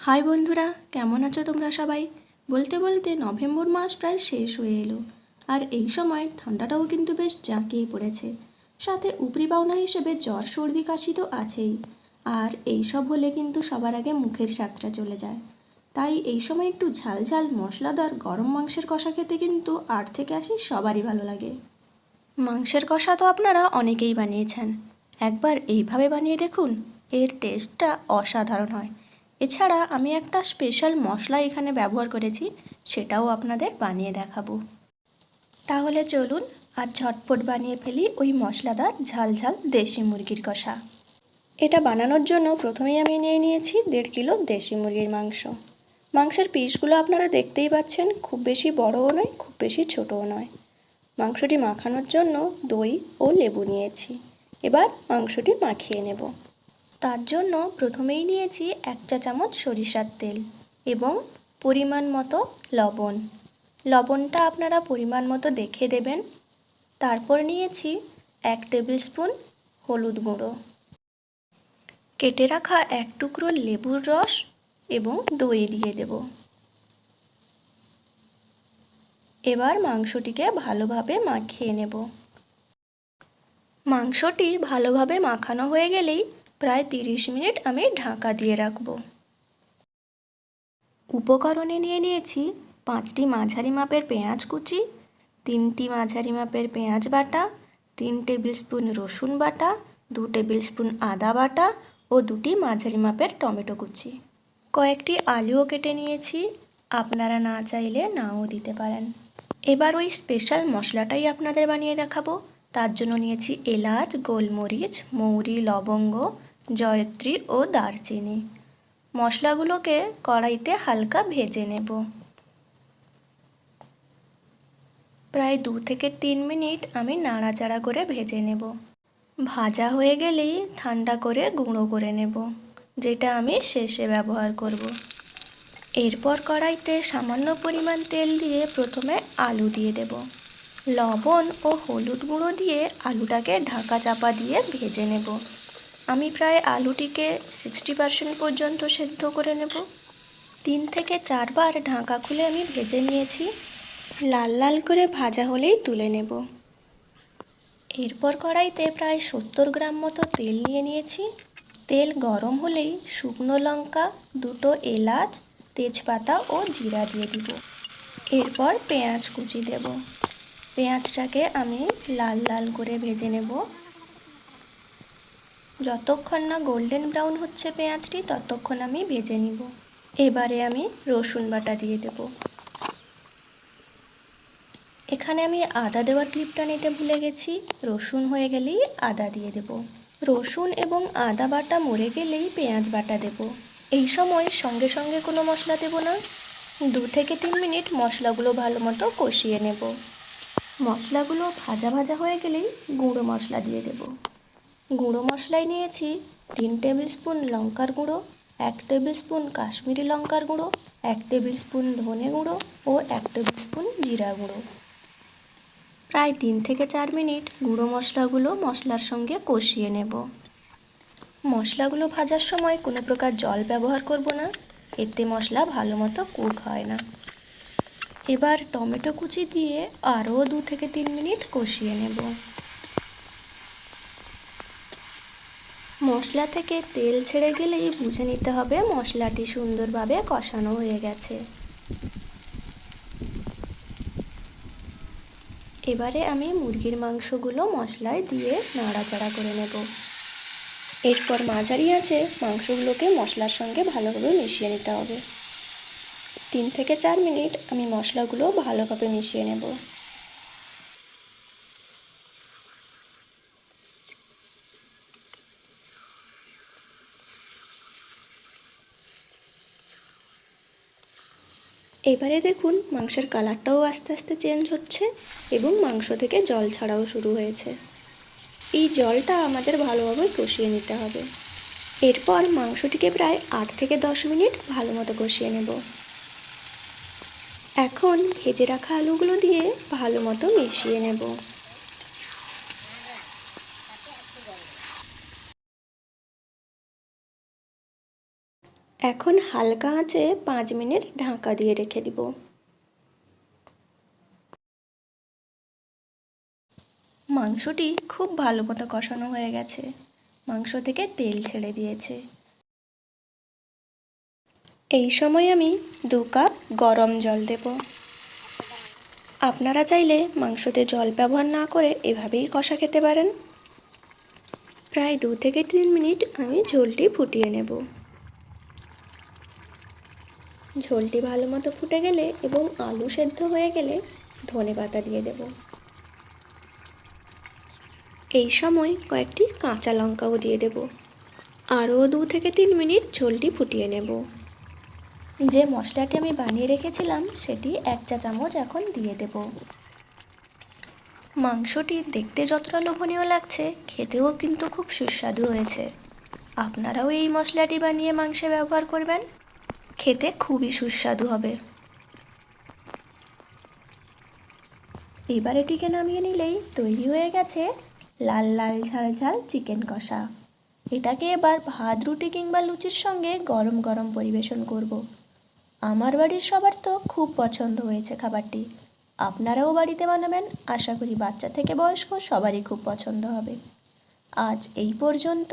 High বন্ধুরা, কেমন আছো তোমরা সবাই? বলতে বলতে নভেম্বর মাস প্রায় শেষ হয়ে এলো। আর এই সময় ঠান্ডাটাও কিন্তু বেশ জাঁকিয়ে পড়েছে। সাথে উপরি পাওনা হিসেবে জ্বর, সর্দি, কাশি তো আছেই। আর এই সব হলে কিন্তু সবার আগে মুখের স্বাদটা চলে যায়। তাই এই সময় একটু ঝাল ঝাল মশলাদার গরম মাংসের কষা খেতে কিন্তু আট থেকে আসি সবারই ভালো লাগে। মাংসের কষা তো আপনারা অনেকেই বানিয়েছেন। একবার এইভাবে বানিয়ে দেখুন, এর টেস্টটা অসাধারণ হয়। এছাড়া আমি একটা স্পেশাল মশলা এখানে ব্যবহার করেছি, সেটাও আপনাদের বানিয়ে দেখাবো। তাহলে চলুন আর ঝটপট বানিয়ে ফেলি ওই মশলাদার ঝাল ঝাল দেশি মুরগির কষা। এটা বানানোর জন্য প্রথমেই আমি নিয়ে নিয়েছি দেড় কিলো দেশি মুরগির মাংস। মাংসের পিসগুলো আপনারা দেখতেই পাচ্ছেন, খুব বেশি বড়ও নয়, খুব বেশি ছোটও নয়। মাংসটি মাখানোর জন্য দই ও লেবু নিয়েছি। এবার মাংসটি মাখিয়ে নেব। তার জন্য প্রথমেই নিয়েছি এক চা চামচ সরিষার তেল এবং পরিমাণ মতো লবণ। লবণটা আপনারা পরিমাণ মতো দেখে দেবেন। তারপর নিয়েছি এক টেবিল স্পুন হলুদ গুঁড়ো। কেটে রাখা এক টুকরো লেবুর রস এবং দই দিয়ে দেব। এবার মাংসটিকে ভালোভাবে মাখিয়ে নেব। মাংসটি ভালোভাবে মাখানো হয়ে গেলেই প্রায় তিরিশ মিনিট আমি ঢাকা দিয়ে রাখব। উপকরণে নিয়ে নিয়েছি পাঁচটি মাঝারি মাপের পেঁয়াজ কুচি, তিনটি মাঝারি মাপের পেঁয়াজ বাটা, তিন টেবিল স্পুন রসুন বাটা, দু টেবিল স্পুন আদা বাটা ও দুটি মাঝারি মাপের টমেটো কুচি। কয়েকটি আলুও কেটে নিয়েছি, আপনারা না চাইলে নাও দিতে পারেন। এবার ওই স্পেশাল মশলাটাই আপনাদের বানিয়ে দেখাবো। তার জন্য নিয়েছি এলাচ, গোলমরিচ, মৌরি, লবঙ্গ জয়ত্রী ও দারচিনি। মশলাগুলোকে কড়াইতে হালকা ভেজে নেব। প্রায় দু থেকে তিন মিনিট আমি নাড়াচাড়া করে ভেজে নেব। ভাজা হয়ে গেলেই ঠান্ডা করে গুঁড়ো করে নেব, যেটা আমি শেষে ব্যবহার করব। এরপর কড়াইতে সামান্য পরিমাণ তেল দিয়ে প্রথমে আলু দিয়ে দেব। লবণ ও হলুদ গুঁড়ো দিয়ে আলুটাকে ঢাকা চাপা দিয়ে ভেজে নেব। আমি প্রায় আলুটিকে সিক্সটি পার্সেন্ট পর্যন্ত সেদ্ধ করে নেব। তিন থেকে চারবার ঢাকা খুলে আমি ভেজে নিয়েছি। লাল লাল করে ভাজা হলেই তুলে নেব। এরপর কড়াইতে প্রায় সত্তর গ্রাম মতো তেল নিয়ে নিয়েছি। তেল গরম হলেই শুকনো লঙ্কা, দুটো এলাচ, তেজপাতা ও জিরা দিয়ে দিব। এরপর পেঁয়াজ কুচি দেব। পেঁয়াজটাকে আমি লাল লাল করে ভেজে নেব। যতক্ষণ না গোল্ডেন ব্রাউন হচ্ছে পেঁয়াজটি, ততক্ষণ আমি ভেজে নিব। এবারে আমি রসুন বাটা দিয়ে দেব। এখানে আমি আদা দেওয়ার ক্লিপটা নিতে ভুলে গেছি। রসুন হয়ে গেলেই আদা দিয়ে দেব। রসুন এবং আদা বাটা মরে গেলেই পেঁয়াজ বাটা দেব। এই সময় সঙ্গে সঙ্গে কোনো মশলা দেব না। দু থেকে তিন মিনিট মশলাগুলো ভালো মতো কষিয়ে নেব। মশলাগুলো ভাজা ভাজা হয়ে গেলেই গুঁড়ো মশলা দিয়ে দেব। গুঁড়ো মশলায় নিয়েছি, তিন টেবিল স্পুন লঙ্কার গুঁড়ো, এক টেবিল স্পুন কাশ্মীরি লঙ্কার গুঁড়ো, এক টেবিল স্পুন ধনে গুঁড়ো ও এক টেবিল স্পুন জিরা গুঁড়ো। প্রায় তিন থেকে চার মিনিট গুঁড়ো মশলাগুলো মশলার সঙ্গে কষিয়ে নেব। মশলাগুলো ভাজার সময় কোনো প্রকার জল ব্যবহার করব না, এতে মশলা ভালো মতো কুক হয় না। এবার টমেটো কুচি দিয়ে আরও দু থেকে তিন মিনিট কষিয়ে নেব। মশলা থেকে তেল ছেড়ে গেলেই বুঝে নিতে হবে মশলাটি সুন্দরভাবে কষানো হয়ে গেছে। এবারে আমি মুরগির মাংসগুলো মশলায় দিয়ে নাড়াচাড়া করে নেব। এরপর মাঝারি আছে মাংসগুলোকে মশলার সঙ্গে ভালোভাবে মিশিয়ে নিতে হবে। তিন থেকে চার মিনিট আমি মশলাগুলো ভালোভাবে মিশিয়ে নেব। এবারে দেখুন, মাংসের কালারটাও আস্তে আস্তে চেঞ্জ হচ্ছে এবং মাংস থেকে জল ছাড়াও শুরু হয়েছে। এই জলটা আমাদের ভালোভাবে কষিয়ে নিতে হবে। এরপর মাংসটিকে প্রায় আট থেকে দশ মিনিট ভালো মতো কষিয়ে নেব। এখন ভেজে রাখা আলুগুলো দিয়ে ভালো মতো মিশিয়ে নেব। এখন হালকা আঁচে পাঁচ মিনিট ঢাকা দিয়ে রেখে দিব। মাংসটি খুব ভালো মতো কষানো হয়ে গেছে। মাংস থেকে তেল ছেড়ে দিয়েছে। এই সময় আমি দু কাপ গরম জল দেব। আপনারা চাইলে মাংসতে জল ব্যবহার না করে এভাবেই কষা খেতে পারেন। প্রায় দু থেকে তিন মিনিট আমি ঝোলটি ফুটিয়ে নেব। ঝোলটি ভালো মতো ফুটে গেলে এবং আলু সেদ্ধ হয়ে গেলে ধনে পাতা দিয়ে দেব। এই সময় কয়েকটি কাঁচা লঙ্কাও দিয়ে দেব। আরও দু থেকে তিন মিনিট ঝোলটি ফুটিয়ে নেব। যে মশলাটি আমি বানিয়ে রেখেছিলাম, সেটি এক চা চামচ এখন দিয়ে দেব। মাংসটি দেখতে যতটা লোভনীয় লাগছে, খেতেও কিন্তু খুব সুস্বাদু হয়েছে। আপনারাও এই মশলাটি বানিয়ে মাংসে ব্যবহার করবেন। খেতে খুবই সুস্বাদু হবে। এবার এটিকে নামিয়ে নিলেই তৈরি হয়ে গেছে লাল লাল ঝাল ঝাল চিকেন কষা। এটাকে এবার ভাত, রুটি কিংবা লুচির সঙ্গে গরম গরম পরিবেশন করব। আমার বাড়ির সবার তো খুব পছন্দ হয়েছে খাবারটি। আপনারাও বাড়িতে বানাবেন, আশা করি বাচ্চা থেকে বয়স্ক সবারই খুব পছন্দ হবে। আজ এই পর্যন্ত।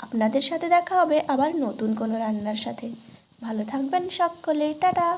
আপনাদের সাথে দেখা হবে আবার নতুন কোনো রান্নার সাথে। ভালো থাকবেন সকলে টাটা।